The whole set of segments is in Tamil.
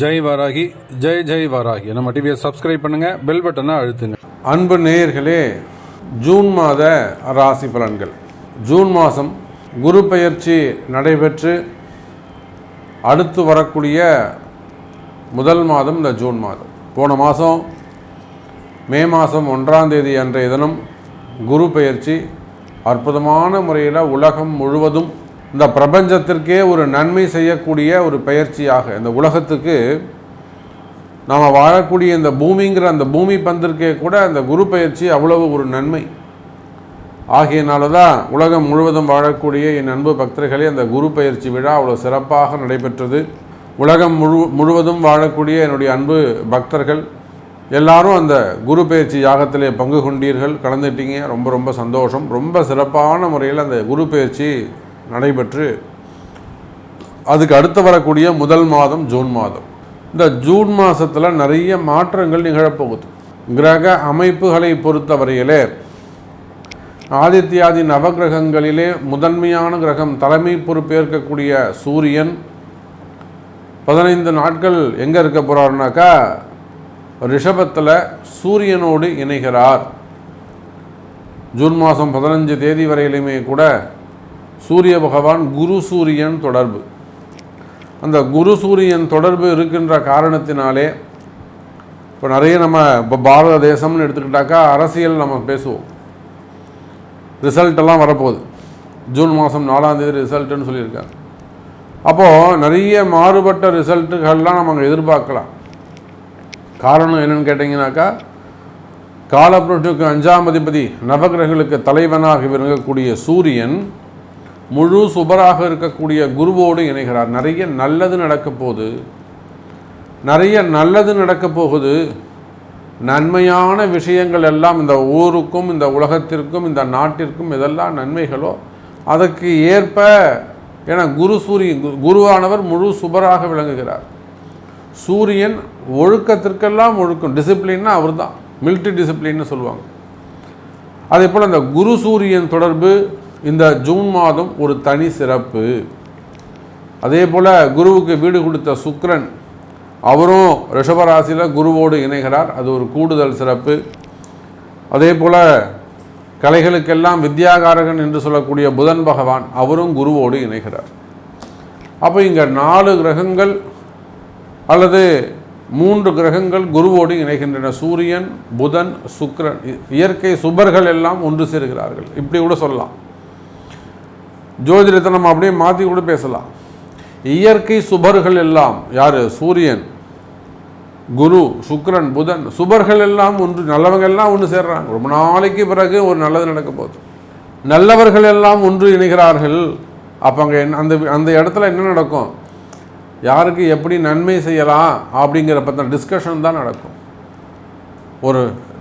ஜெய் வாராகி ஜெய் ஜெய் வாராகி. நம்ம டிவியை சப்ஸ்கிரைப் பண்ணுங்க பெல் பட்டனை அழுத்துங்க. அன்பு நேயர்களே ஜூன் மாத ராசி பலன்கள். ஜூன் மாதம் குரு பெயர்ச்சி நடைபெற்று அடுத்து வரக்கூடிய முதல் மாதம் இந்த ஜூன் மாதம். போன மாதம் மே மாதம் ஒன்றாம் தேதி அன்றைய தினம் குரு பெயர்ச்சி அற்புதமான முறையில் உலகம் முழுவதும் இந்த பிரபஞ்சத்திற்கே ஒரு நன்மை செய்யக்கூடிய ஒரு பெயர்ச்சியாக இந்த உலகத்துக்கு நாம் வாழக்கூடிய இந்த பூமிங்கிற அந்த பூமி பந்திற்கே கூட அந்த குரு பயிற்சி அவ்வளவு ஒரு நன்மை. ஆகியனால தான் உலகம் முழுவதும் வாழக்கூடிய என் அன்பு பக்தர்களே அந்த குரு பயிற்சி விழா அவ்வளோ சிறப்பாக நடைபெற்றது. உலகம் முழு முழுவதும் வாழக்கூடிய என்னுடைய அன்பு பக்தர்கள் எல்லாரும் அந்த குரு பயிற்சி யாகத்திலே பங்கு கொண்டீர்கள். கலந்துட்டீங்க. ரொம்ப ரொம்ப சந்தோஷம். ரொம்ப சிறப்பான முறையில் அந்த குரு பயிற்சி நடைபெற்று அதுக்கு அடுத்து வரக்கூடிய முதல் மாதம் ஜூன் மாதம். இந்த ஜூன் மாதத்தில் நிறைய மாற்றங்கள் நிகழப்போகுது. கிரக அமைப்புகளை பொறுத்தவரையிலே ஆதித்யாதி நவகிரகங்களிலே முதன்மையான கிரகம் தலைமை பொறுப்பேற்கக்கூடிய சூரியன் பதினைந்து நாட்கள் எங்கே இருக்க போகிறாருனாக்கா ரிஷபத்தில் சூரியனோடு இணைகிறார். ஜூன் மாதம் பதினஞ்சு தேதி வரையிலுமே கூட சூரிய பகவான் குரு சூரியன் தொடர்பு. அந்த குரு சூரியன் தொடர்பு இருக்கின்ற காரணத்தினாலே இப்போ நிறைய நம்ம இப்போ பாரத தேசம்னு எடுத்துக்கிட்டாக்கா அரசியல் நம்ம பேசுவோம். ரிசல்ட்டெல்லாம் வரப்போகுது. ஜூன் மாதம் நாலாம் தேதி ரிசல்ட்டுன்னு சொல்லியிருக்காங்க. அப்போது நிறைய மாறுபட்ட ரிசல்ட்டுகள்லாம் நம்ம அங்கே எதிர்பார்க்கலாம். காரணம் என்னென்னு கேட்டிங்கனாக்கா காலப்புரட்சிக்கு அஞ்சாம் அதிபதி நவகிரகங்களுக்கு தலைவனாக விளங்கக்கூடிய சூரியன் முழு சுபராக இருக்கக்கூடிய குருவோடு இணைகிறார். நிறைய நல்லது நடக்க போகுது. நிறைய நல்லது நடக்க போகுது. நன்மையான விஷயங்கள் எல்லாம் இந்த ஊருக்கும் இந்த உலகத்திற்கும் இந்த நாட்டிற்கும் இதெல்லாம் நன்மைகளோ? அதற்கு ஏற்ப ஏன்னா குரு சூரியன் கு- குருவானவர் முழு சுபராக விளங்குகிறார். சூரியன் ஒழுக்கத்திற்கெல்லாம் ஒழுக்கம். டிசிப்ளின்னா அவர் தான் மில்ட்ரி டிசிப்ளின்னு சொல்லுவாங்க. அதே போல் அந்த குரு சூரியன் தொடர்பு இந்த ஜூன் மாதம் ஒரு தனி சிறப்பு. அதே போல் குருவுக்கு வீடு கொடுத்த சுக்ரன் அவரும் ரிஷபராசியில் குருவோடு இணைகிறார். அது ஒரு கூடுதல் சிறப்பு. அதே போல் கலைகளுக்கெல்லாம் வித்யாகாரகன் என்று சொல்லக்கூடிய புதன் பகவான் அவரும் குருவோடு இணைகிறார். அப்போ இங்கே நாலு கிரகங்கள் அல்லது மூன்று கிரகங்கள் குருவோடு இணைகின்றன. சூரியன் புதன் சுக்ரன் இ- இயற்கை சுபர்கள் எல்லாம் ஒன்று சேர்கிறார்கள். இப்படி கூட சொல்லலாம். ஜோதிடத்தை நம்ம அப்படியே மாற்றி கூட பேசலாம். இயற்கை சுபர்கள் எல்லாம் யார்? சூரியன் குரு சுக்ரன் புதன் சுபர்கள் எல்லாம் ஒன்று நல்லவங்க எல்லாம் ஒன்று சேர்றாங்க. ரொம்ப நாளைக்கு பிறகு ஒரு நல்லது நடக்க போகுது. நல்லவர்கள் எல்லாம் ஒன்று இணைகிறார்கள். அப்போ அங்கே அந்த அந்த இடத்துல என்ன நடக்கும்? யாருக்கு எப்படி நன்மை செய்யலாம் அப்படிங்கிற பற்றின டிஸ்கஷன் தான் நடக்கும். ஒரு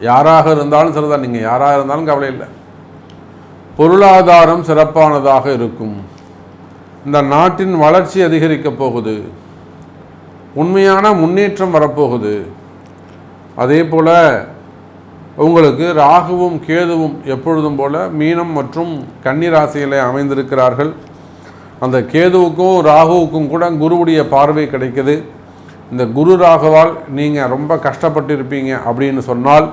யாராக இருந்தாலும் சரிதான் நீங்கள் யாராக இருந்தாலும் கவலை இல்லை. பொருளாதாரம் சிறப்பானதாக இருக்கும். இந்த நாட்டின் வளர்ச்சி அதிகரிக்கப் போகுது. உண்மையான முன்னேற்றம் வரப்போகுது. அதே போல் உங்களுக்கு ராகுவும் கேதுவும் எப்பொழுதும் போல மீனம் மற்றும் கன்னிராசியிலே அமைந்திருக்கிறார்கள். அந்த கேதுவுக்கும் ராகுவுக்கும் கூட குருவுடைய பார்வை கிடைக்குது. இந்த குரு ராகுவால் நீங்கள் ரொம்ப கஷ்டப்பட்டிருப்பீங்க அப்படின்னு சொன்னால்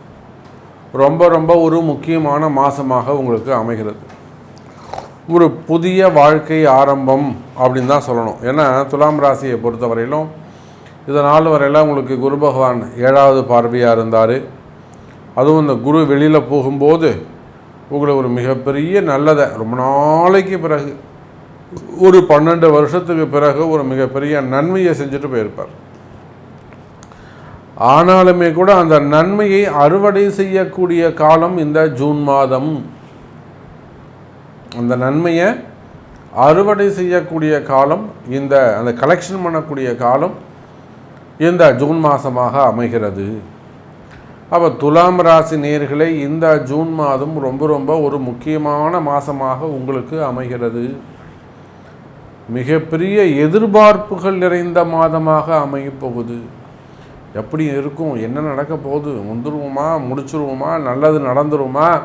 ரொம்ப ரொம்ப ஒரு முக்கியமான மாதமாக உங்களுக்கு அமைகிறது. ஒரு புதிய வாழ்க்கை ஆரம்பம் அப்படின்னு தான் சொல்லணும். ஏன்னா துலாம் ராசியை பொறுத்தவரையிலும் இதனால் வரையெல்லாம் உங்களுக்கு குரு பகவான் ஏழாவது பார்வையாக இருந்தார். அதுவும் இந்த குரு வெளியில் போகும்போது உங்களை ஒரு மிகப்பெரிய நல்லதை ரொம்ப நாளைக்கு பிறகு ஒரு பன்னெண்டு வருஷத்துக்கு பிறகு ஒரு மிகப்பெரிய நன்மையை செஞ்சுட்டு போயிருப்பார். ஆனாலுமே கூட அந்த நன்மையை அறுவடை செய்யக்கூடிய காலம் இந்த ஜூன் மாதம். அந்த நன்மையை அறுவடை செய்யக்கூடிய காலம் இந்த அந்த கலெக்ஷன் பண்ணக்கூடிய காலம் இந்த ஜூன் மாதமாக அமைகிறது. அப்போ துலாம் ராசி நேர்களை இந்த ஜூன் மாதம் ரொம்ப ரொம்ப ஒரு முக்கியமான மாதமாக உங்களுக்கு அமைகிறது. மிகப்பெரிய எதிர்பார்ப்புகள் நிறைந்த மாதமாக அமையப்போகுது எப்படி இருக்கும். என்ன நடக்க போகுது? முந்துருவோமா? முடிச்சிருவோமா? நல்லது நடந்துருமா?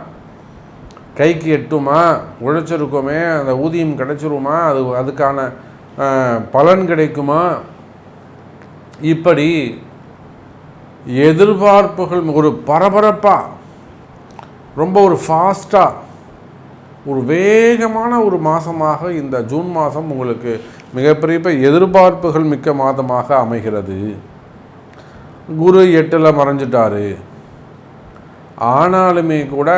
கைக்கு எட்டுமா? உழைச்சிருக்கோமே. அந்த ஊதியம் கிடைச்சிருமா? அது அதுக்கான பலன் கிடைக்குமா? இப்படி எதிர்பார்ப்புகள் ஒரு பரபரப்பாக ரொம்ப ஒரு ஃபாஸ்ட்டாக ஒரு வேகமான ஒரு மாதமாக இந்த ஜூன் மாதம் உங்களுக்கு மிகப்பெரிய எதிர்பார்ப்புகள் மிக்க மாதமாக அமைகிறது. குரு எட்டில் மறைஞ்சிட்டார். ஆனாலுமே கூட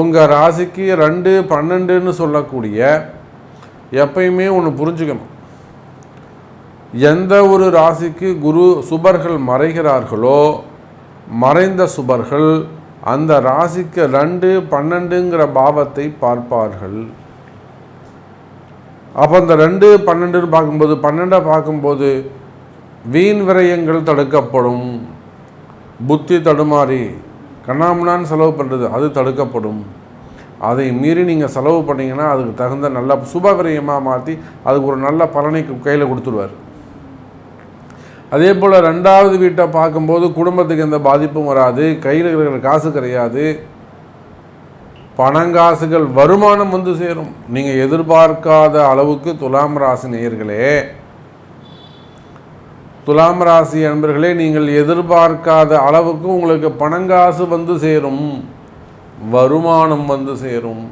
உங்கள் ராசிக்கு ரெண்டு பன்னெண்டுன்னு சொல்லக்கூடிய எப்பயுமே ஒன்று புரிஞ்சுக்கணும். எந்த ஒரு ராசிக்கு குரு சுபர்கள் மறைகிறார்களோ மறைந்த சுபர்கள் அந்த ராசிக்கு ரெண்டு பன்னெண்டுங்கிற பாவத்தை பார்ப்பார்கள். அப்போ அந்த ரெண்டு பன்னெண்டுன்னு பார்க்கும்போது பன்னெண்டை பார்க்கும்போது வீண் விரயங்கள் தடுக்கப்படும். புத்தி தடுமாறி கண்ணாமண்ணான்னு செலவு பண்ணுறது அது தடுக்கப்படும். அதை மீறி நீங்கள் செலவு பண்ணிங்கன்னா அதுக்கு தகுந்த நல்ல சுப விரயமாக மாற்றி அதுக்கு ஒரு நல்ல பலனை கையில் கொடுத்துருவார். அதே போல் ரெண்டாவது வீட்டை பார்க்கும்போது குடும்பத்துக்கு எந்த பாதிப்பும் வராது கையில் இருக்கிற காசு கிடையாது. பணங்காசுகள் வருமானம் வந்து சேரும். நீங்கள் எதிர்பார்க்காத அளவுக்கு துலாம் ராசி நேயர்களே துலாம் ராசி அன்பர்களே நீங்கள் எதிர்பார்க்காத அளவுக்கு உங்களுக்கு பணங்காசு வந்து சேரும். வருமானம் வந்து சேரும்.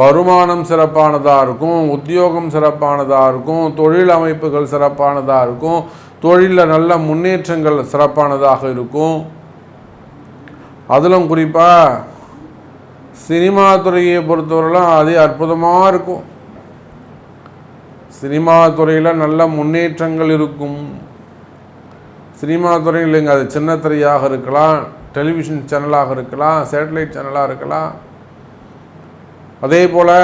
வருமானம் சிறப்பானதாக இருக்கும் உத்தியோகம் சிறப்பானதாக இருக்கும் தொழில் அமைப்புகள் சிறப்பானதாக இருக்கும் தொழிலில் நல்ல முன்னேற்றங்கள் சிறப்பானதாக இருக்கும். அதிலும் குறிப்பாக சினிமா துறையை பொறுத்தவரைலாம் அது அற்புதமாக இருக்கும். சினிமா துறையில் நல்ல முன்னேற்றங்கள் இருக்கும். சினிமா துறை இல்லைங்க அது சின்ன திரையாக இருக்கலாம் டெலிவிஷன் சேனலாக இருக்கலாம் சேட்டலைட் சேனலாக இருக்கலாம். அதே போல்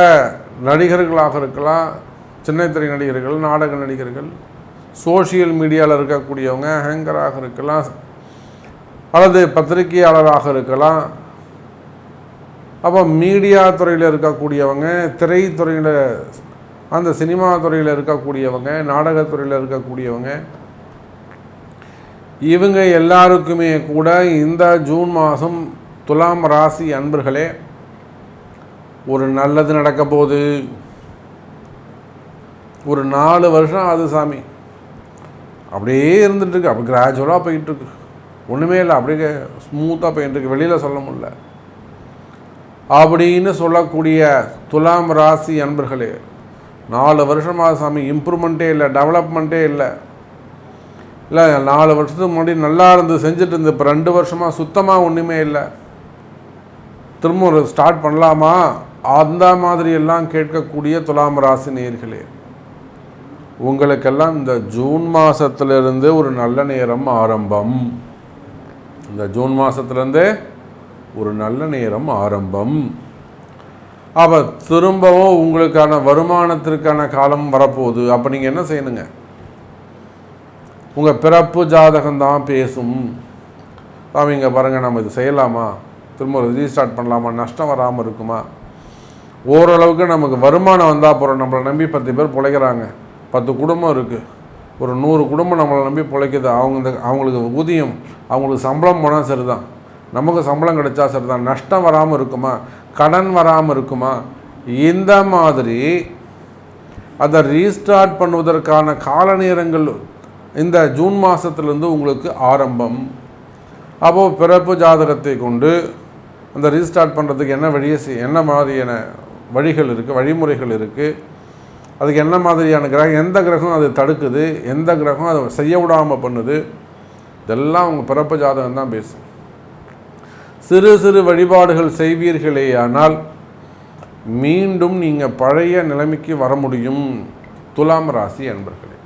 நடிகர்களாக இருக்கலாம் சின்ன திரை நடிகர்கள் நாடக நடிகர்கள் சோஷியல் மீடியாவில் இருக்கக்கூடியவங்க ஹேங்கராக இருக்கலாம் அல்லது பத்திரிகையாளராக இருக்கலாம். அப்போ மீடியா துறையில் இருக்கக்கூடியவங்க திரைத்துறையில் அந்த சினிமா துறையில் இருக்கக்கூடியவங்க நாடகத்துறையில் இருக்கக்கூடியவங்க இவங்க எல்லாருக்குமே கூட இந்த ஜூன் மாதம் துலாம் ராசி அன்பர்களே ஒரு நல்லது நடக்க போகுது. ஒரு நாலு வருஷம் ஆகுது சாமி. அப்படியே இருந்துட்டு அப்படி கிராஜுவலாக போயிட்டுருக்கு ஒன்றுமே இல்லை. அப்படியே ஸ்மூத்தாக போயிட்டுருக்கு வெளியில் சொல்ல முடியல. அப்படின்னு சொல்லக்கூடிய துலாம் ராசி அன்பர்களே நாலு வருஷமாக சாமி இம்ப்ரூவ்மெண்ட்டே இல்லை டெவலப்மெண்ட்டே இல்லை. இல்லை நாலு வருஷத்துக்கு முன்னாடி நல்லா இருந்து செஞ்சுட்டு இருந்து இப்போ ரெண்டு வருஷமாக சுத்தமாக ஒன்றுமே இல்லை. திரும்ப ஒரு ஸ்டார்ட் பண்ணலாமா? அந்த மாதிரி எல்லாம் கேட்கக்கூடிய துலாம் ராசி நேர்களே உங்களுக்கெல்லாம் இந்த ஜூன் மாதத்துலேருந்து ஒரு நல்ல நேரம் ஆரம்பம். இந்த ஜூன் மாதத்துலேருந்தே ஒரு நல்ல நேரம் ஆரம்பம். அப்போ திரும்பவும் உங்களுக்கான வருமானத்திற்கான காலம் வரப்போகுது. அப்போ நீங்கள் என்ன செய்யணுங்க? உங்கள் பிறப்பு ஜாதகம் தான் பேசும். சாமி இங்கே பாருங்கள் நம்ம இது செய்யலாமா? திரும்ப ரீஸ்டார்ட் பண்ணலாமா? நஷ்டம் வராமல் இருக்குமா? ஓரளவுக்கு நமக்கு வருமானம் வந்தால் போகிறோம் நம்மளை நம்பி பத்து பேர் பிழைக்கிறாங்க. பத்து குடும்பம் இருக்குது ஒரு நூறு குடும்பம் நம்மளை நம்பி பிழைக்குது. அவங்க இந்த அவங்களுக்கு ஊதியம் அவங்களுக்கு சம்பளம் போனால் சரிதான். நமக்கு சம்பளம் கிடைச்சா சரிதான். நஷ்டம் வராமல் இருக்குமா? கடன் வராமல் இருக்குமா? இந்த மாதிரி அதை ரீஸ்டார்ட் பண்ணுவதற்கான கால நேரங்கள் இந்த ஜூன் மாதத்துலேருந்து உங்களுக்கு ஆரம்பம். அப்போது பிறப்பு ஜாதகத்தை கொண்டு அந்த ரீஸ்டார்ட் பண்ணுறதுக்கு என்ன வழியை செய் என்ன மாதிரியான வழிகள் இருக்குது வழிமுறைகள் இருக்குது அதுக்கு என்ன மாதிரியான கிரகம் எந்த கிரகம் அது தடுக்குது எந்த கிரகம் அதை செய்ய விடாமல் பண்ணுது? இதெல்லாம் உங்கள் பிறப்பு ஜாதகம் தான் பேசும். சிறு சிறு வழிபாடுகள் செய்வீர்களே ஆனால் மீண்டும் நீங்கள் பழைய நிலைமைக்கு வர முடியும். துலாம் ராசி அன்பர்களே.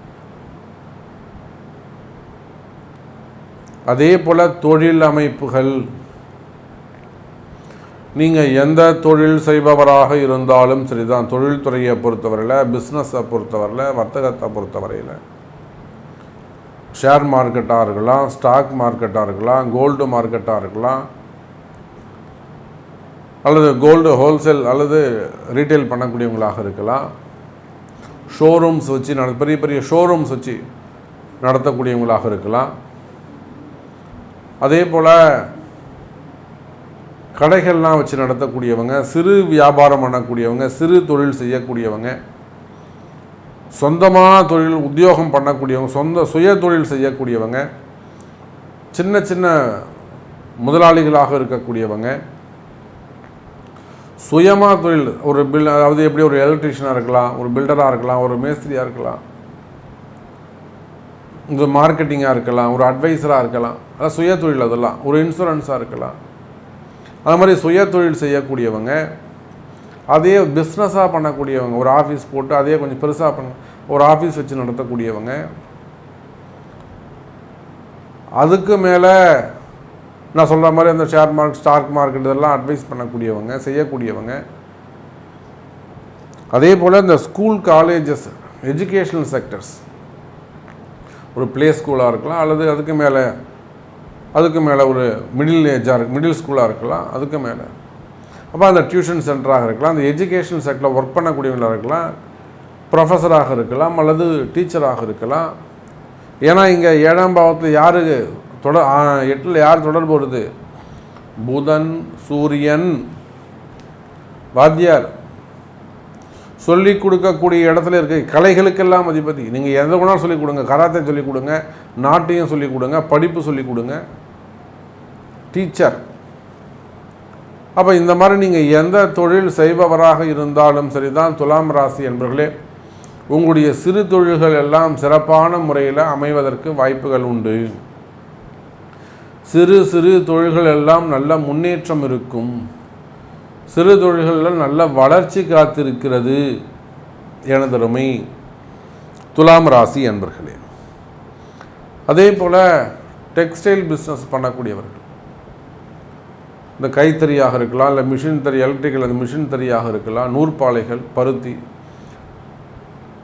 அதே போல் தொழில் அமைப்புகள். நீங்கள் எந்த தொழில் செய்பவராக இருந்தாலும் சரிதான். தொழில்துறையை பொறுத்தவரையில் பிஸ்னஸை பொறுத்தவரையில் வர்த்தகத்தை பொறுத்தவரையில். ஷேர் மார்க்கெட்டாக இருக்கலாம் ஸ்டாக் மார்க்கெட்டாக இருக்கலாம் கோல்டு மார்க்கெட்டாக இருக்கலாம் அல்லது கோல்டு ஹோல்சேல் அல்லது ரீட்டைல் பண்ணக்கூடியவங்களாக இருக்கலாம். ஷோரூம்ஸ் வச்சு நட பெரிய பெரிய ஷோரூம்ஸ் வச்சு நடத்தக்கூடியவங்களாக இருக்கலாம். அதே போல் கடைகள்லாம் வச்சு நடத்தக்கூடியவங்க சிறு வியாபாரம் பண்ணக்கூடியவங்க சிறு தொழில் செய்யக்கூடியவங்க சொந்தமான தொழில் உத்தியோகம் பண்ணக்கூடியவங்க சொந்த சுய தொழில் செய்யக்கூடியவங்க சின்ன சின்ன முதலாளிகளாக இருக்கக்கூடியவங்க சுயமாக தொழில் ஒரு பில் அதாவது எப்படி ஒரு எலக்ட்ரிஷியனாக இருக்கலாம் ஒரு பில்டராக இருக்கலாம் ஒரு மேஸ்திரியாக இருக்கலாம். இந்த மார்க்கெட்டிங்காக இருக்கலாம் ஒரு அட்வைஸராக இருக்கலாம். அதான் சுய தொழில் அதெல்லாம். ஒரு இன்சூரன்ஸாக இருக்கலாம். அது மாதிரி சுய தொழில் செய்யக்கூடியவங்க அதே பிஸ்னஸாக பண்ணக்கூடியவங்க ஒரு ஆஃபீஸ் போட்டு அதே கொஞ்சம் பெருசாக பண்ண ஒரு ஆஃபீஸ் வச்சு நடத்தக்கூடியவங்க அதுக்கு மேலே நான் சொல்கிற மாதிரி அந்த ஷேர் மார்க் ஸ்டாக் மார்க்கெட் இதெல்லாம் அட்வைஸ் பண்ணக்கூடியவங்க செய்யக்கூடியவங்க. அதே போல் இந்த ஸ்கூல் காலேஜஸ் எஜுகேஷ்னல் செக்டர்ஸ் ஒரு ப்ளே ஸ்கூலாக இருக்கலாம் அல்லது அதுக்கு மேலே அதுக்கு மேலே ஒரு மிடில் ஏஜாக இருக்கு மிடில் ஸ்கூலாக இருக்கலாம் அதுக்கு மேலே. அப்போ அந்த டியூஷன் சென்டராக இருக்கலாம் அந்த எஜுகேஷன் செக்டரில் ஒர்க் பண்ணக்கூடியவங்களாக இருக்கலாம் ப்ரொஃபஸராக இருக்கலாம் அல்லது டீச்சராக இருக்கலாம். ஏன்னா இங்கே ஏழாம் பாவத்தில் யார் தொடர் எட்டில் யார் தொடர்பு வருது புதன் சூரியன் வாத்தியார். சொல்லி கொடுக்கக்கூடிய இடத்துல இருக்க கலைகளுக்கெல்லாம் அதிபதி. நீங்கள் எந்த குணம் சொல்லிக் கொடுங்க. கராத்தே சொல்லிக் கொடுங்க. நாட்டையும் சொல்லிக் கொடுங்க. படிப்பு சொல்லிக் கொடுங்க. டீச்சர். அப்போ இந்த மாதிரி நீங்கள் எந்த தொழில் செய்பவராக இருந்தாலும் சரிதான். துலாம் ராசி என்பர்களே உங்களுடைய சிறு தொழில்கள் எல்லாம் சிறப்பான முறையில் அமைவதற்கு வாய்ப்புகள் உண்டு. சிறு சிறு தொழில்கள் எல்லாம் நல்ல முன்னேற்றம் இருக்கும். சிறு தொழில்களில் நல்ல வளர்ச்சி காத்திருக்கிறது எனதருமை துலாம் ராசி என்பர்களே அதே போல் டெக்ஸ்டைல் பிஸ்னஸ் பண்ணக்கூடியவர்கள். இந்த கைத்தறியாக இருக்கலாம் இல்லை மிஷின் தறி எலக்ட்ரிக்கல் அந்த மிஷின் தறியாக இருக்கலாம் நூற்பாலைகள் பருத்தி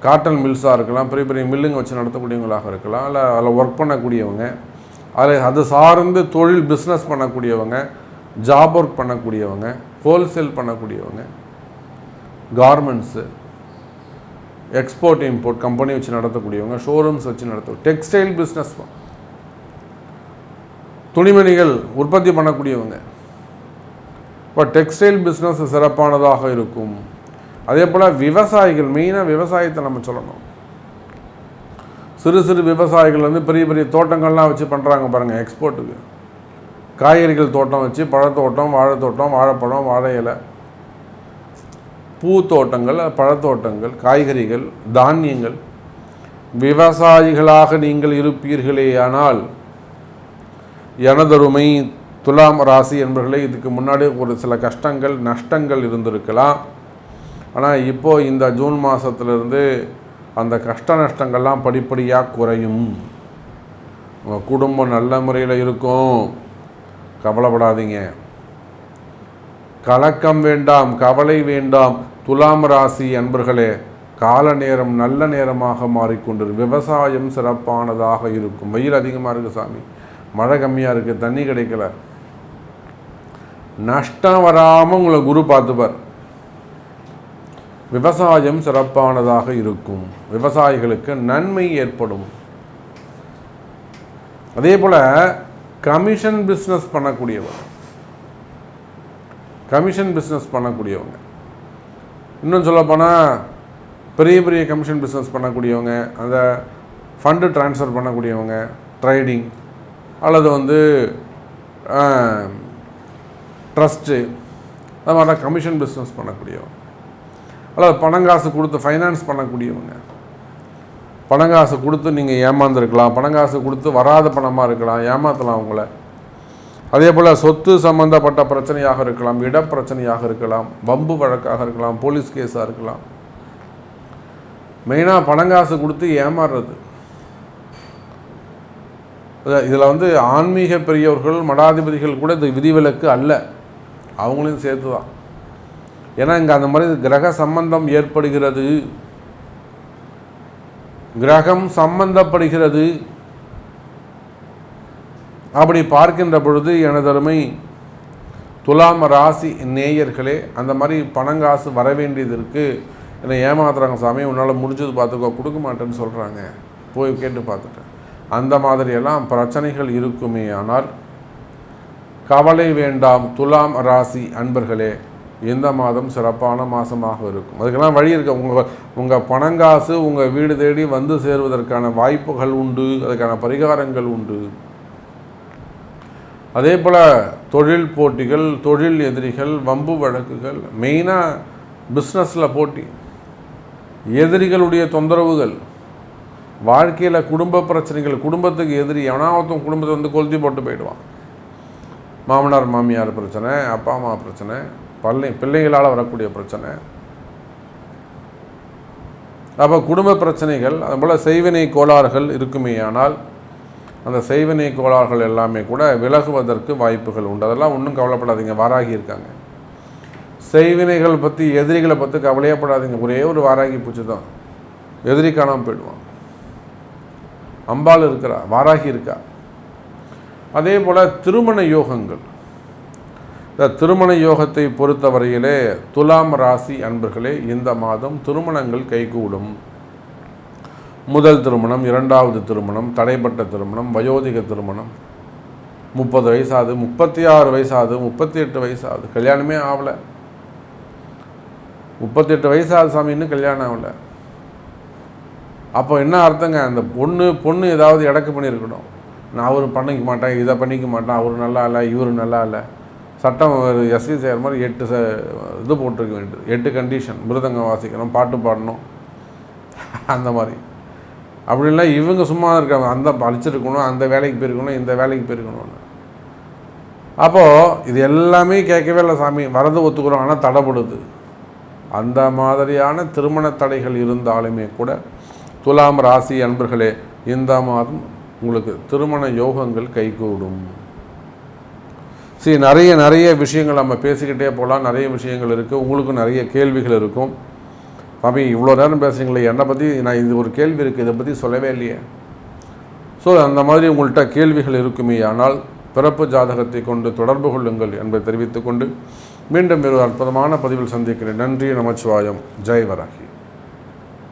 காட்டன் மில்ஸாக இருக்கலாம் பெரிய பெரிய மில்லுங்க வச்சு நடத்தக்கூடியவங்களாக இருக்கலாம் இல்லை அதில் ஒர்க் பண்ணக்கூடியவங்க. அதில் அது சார்ந்து தொழில் பிஸ்னஸ் பண்ணக்கூடியவங்க ஜாப் ஒர்க் பண்ணக்கூடியவங்க ஹோல்சேல் பண்ணக்கூடியவங்க கார்மெண்ட்ஸு எக்ஸ்போர்ட் இம்போர்ட் கம்பெனி வச்சு நடத்தக்கூடியவங்க ஷோரூம்ஸ் வச்சு நடத்த டெக்ஸ்டைல் பிஸ்னஸ் துணிமணிகள் உற்பத்தி பண்ணக்கூடியவங்க. இப்போ டெக்ஸ்டைல் பிஸ்னஸ் சிறப்பானதாக இருக்கும். அதே போல் விவசாயிகள் மெயினாக விவசாயத்தை நம்ம சொல்லணும். சிறு சிறு விவசாயிகள் வந்து பெரிய பெரிய தோட்டங்கள்லாம் வச்சு பண்ணுறாங்க பாருங்கள் எக்ஸ்போர்ட்டுக்கு காய்கறிகள் தோட்டம் வச்சு பழத்தோட்டம் வாழைத்தோட்டம் வாழைப்பழம் வாழை இலை பூத்தோட்டங்கள் பழத்தோட்டங்கள் காய்கறிகள் தானியங்கள். விவசாயிகளாக நீங்கள் இருப்பீர்களே ஆனால் எனதருமை துலாம் ராசி என்பர்களே இதுக்கு முன்னாடி ஒரு சில கஷ்டங்கள் நஷ்டங்கள் இருந்திருக்கலாம். ஆனால் இப்போது இந்த ஜூன் மாதத்துலேருந்து அந்த கஷ்ட நஷ்டங்கள்லாம் படிப்படியாக குறையும். உங்கள் குடும்பம் நல்ல முறையில் இருக்கும். கவலைப்படாதீங்க. கலக்கம் வேண்டாம் கவலை வேண்டாம். துலாம் ராசி அன்பர்களே கால நேரம் நல்ல நேரமாக மாறிக்கொண்டு விவசாயம் சிறப்பானதாக இருக்கும். வெயில் அதிகமாக இருக்குது சாமி. மழை கம்மியாக இருக்குது தண்ணி கிடைக்கல. நஷ்டம் வராமல் உங்களை குரு பார்த்துப்பார். விவசாயம் சிறப்பானதாக இருக்கும். விவசாயிகளுக்கு நன்மை ஏற்படும். அதே போல் கமிஷன் பிஸ்னஸ் பண்ணக்கூடியவர். கமிஷன் பிஸ்னஸ் பண்ணக்கூடியவங்க. இன்னும் சொல்லப்போனால் பெரிய பெரிய கமிஷன் பிஸ்னஸ் பண்ணக்கூடியவங்க அந்த ஃபண்டு ட்ரான்ஸ்ஃபர் பண்ணக்கூடியவங்க ட்ரேடிங் அல்லது வந்து ட்ரஸ்ட்டு அது மாதிரி கமிஷன் பிஸ்னஸ் பண்ணக்கூடியவங்க. அல்லது பணங்காசு கொடுத்து ஃபைனான்ஸ் பண்ணக்கூடியவங்க. பணங்காசு கொடுத்து நீங்கள் ஏமாந்துருக்கலாம். பணங்காசு கொடுத்து வராத பணமாக இருக்கலாம். ஏமாற்றலாம் அவங்கள. அதே போல் சொத்து சம்பந்தப்பட்ட பிரச்சனையாக இருக்கலாம். இட பிரச்சனையாக இருக்கலாம். வம்பு வழக்காக இருக்கலாம். போலீஸ் கேஸாக இருக்கலாம். மெயினாக பணங்காசு கொடுத்து ஏமாறுறது. இதில் வந்து ஆன்மீக பெரியவர்கள் மடாதிபதிகள் கூட இது விதிவிலக்கு அல்ல. அவங்களையும் சேர்த்து தான் ஏன்னா இங்கே அந்த மாதிரி கிரக சம்பந்தம் ஏற்படுகிறது. கிரகம் சம்பந்தப்படுகிறது. அப்படி பார்க்கின்ற பொழுது எனதருமை துலாம் ராசி நேயர்களே அந்த மாதிரி பணங்காசு வர வேண்டியது இருக்குது என்னை ஏமாத்துறாங்க சாமி உன்னால் முடிஞ்சது பார்த்துக்கோ கொடுக்க மாட்டேன்னு சொல்கிறாங்க போய் கேட்டு பார்த்துட்டேன். அந்த மாதிரியெல்லாம் பிரச்சனைகள் இருக்குமே ஆனால் கவலை வேண்டாம் துலாம் ராசி அன்பர்களே. இந்த மாதம் சிறப்பான மாதமாக இருக்கும். அதுக்கெல்லாம் வழி இருக்கு? உங்கள் உங்கள் பணங்காசு உங்கள் வீடு தேடி வந்து சேருவதற்கான வாய்ப்புகள் உண்டு அதுக்கான பரிகாரங்கள் உண்டு. அதே போல் தொழில் போட்டிகள் தொழில் எதிரிகள் வம்பு வழக்குகள் மெயினாக பிஸ்னஸில் போட்டி. எதிரிகளுடைய தொந்தரவுகள். வாழ்க்கையில் குடும்ப பிரச்சனைகள் குடும்பத்துக்கு எதிரி எவனாவத்தும் குடும்பத்தை வந்து கொளுத்தி போட்டு போயிடுவான். மாமனார் மாமியார் பிரச்சனை அப்பா அம்மா பிரச்சனை பள்ளி பிள்ளைகளால் வரக்கூடிய பிரச்சனை. அப்போ குடும்ப பிரச்சனைகள் அதுபோல் செய்வினை கோளாறுகள் இருக்குமே ஆனால் அந்த செய்வினை கோளாறுகள் எல்லாமே கூட விலகுவதற்கு வாய்ப்புகள் உண்டு. அதெல்லாம் ஒன்றும் கவலைப்படாதீங்க வாராகி இருக்காங்க. செய்வினைகள் பற்றி எதிரிகளை பற்றி கவலையப்படாதீங்க. ஒரே ஒரு வாராகி பூச்சி தான். எதிரி காணாமல் போயிடுவான். அம்பாள் இருக்கிறா வாராகி இருக்கா. அதே போல் திருமண யோகங்கள். இந்த திருமண யோகத்தை பொறுத்தவரையிலே துலாம் ராசி அன்பர்களே இந்த மாதம் திருமணங்கள் கைகூடும். முதல் திருமணம் இரண்டாவது திருமணம் தடைப்பட்ட திருமணம் வயோதிக திருமணம். முப்பது வயசாது முப்பத்தி ஆறு வயசாது முப்பத்தி எட்டு வயசாகுது கல்யாணமே ஆகலை முப்பத்தெட்டு வயசாகுது சாமி இன்னும் கல்யாணம் ஆகலை அப்போ என்ன அர்த்தங்க? அந்த பொண்ணு பொண்ணு ஏதாவது இடக்கு பண்ணியிருக்கணும். நான் அவரு பண்ணிக்க மாட்டேன் இதை பண்ணிக்க மாட்டேன் அவர் நல்லா இல்லை இவரு நல்லா இல்லை. சட்டம் எஸ்சி செய்கிற மாதிரி எட்டு ச இது போட்டிருக்க வேண்டியது. எட்டு கண்டிஷன் மிருதங்கம் வாசிக்கணும் பாட்டு பாடணும். அந்த மாதிரி. அப்படிலாம் இவங்க சும்மா இருக்காங்க. அந்த படிச்சிருக்கணும் அந்த வேலைக்கு போயிருக்கணும் இந்த வேலைக்கு போயிருக்கணும்னு. அப்போது இது எல்லாமே கேட்கவே இல்லை சாமி. வரது ஒத்துக்கிறோம் ஆனால் தடைப்படுது அந்த மாதிரியான திருமண தடைகள் இருந்தாலுமே கூட துலாம் ராசி அன்பர்களே இந்த மாதம் உங்களுக்கு திருமண யோகங்கள் கைகூடும். சரி நிறைய நிறைய விஷயங்கள் நம்ம பேசிக்கிட்டே போகலாம் நிறைய விஷயங்கள் இருக்குது உங்களுக்கும் நிறைய கேள்விகள் இருக்கும். சாமி இவ்வளோ நேரம் பேசுகிறீங்களே என்னை பற்றி நான் இது ஒரு கேள்வி இருக்குது இதை பற்றி சொல்லவே இல்லையே. ஸோ அந்த மாதிரி உங்கள்கிட்ட கேள்விகள் இருக்குமே ஆனால் பிறப்பு ஜாதகத்தை கொண்டு தொடர்பு கொள்ளுங்கள் என்பதை தெரிவித்துக்கொண்டு மீண்டும் ஒரு அற்புதமான பதிவில் சந்திக்கிறேன். நன்றி நமச்சிவாயம். ஜெய் வராகி.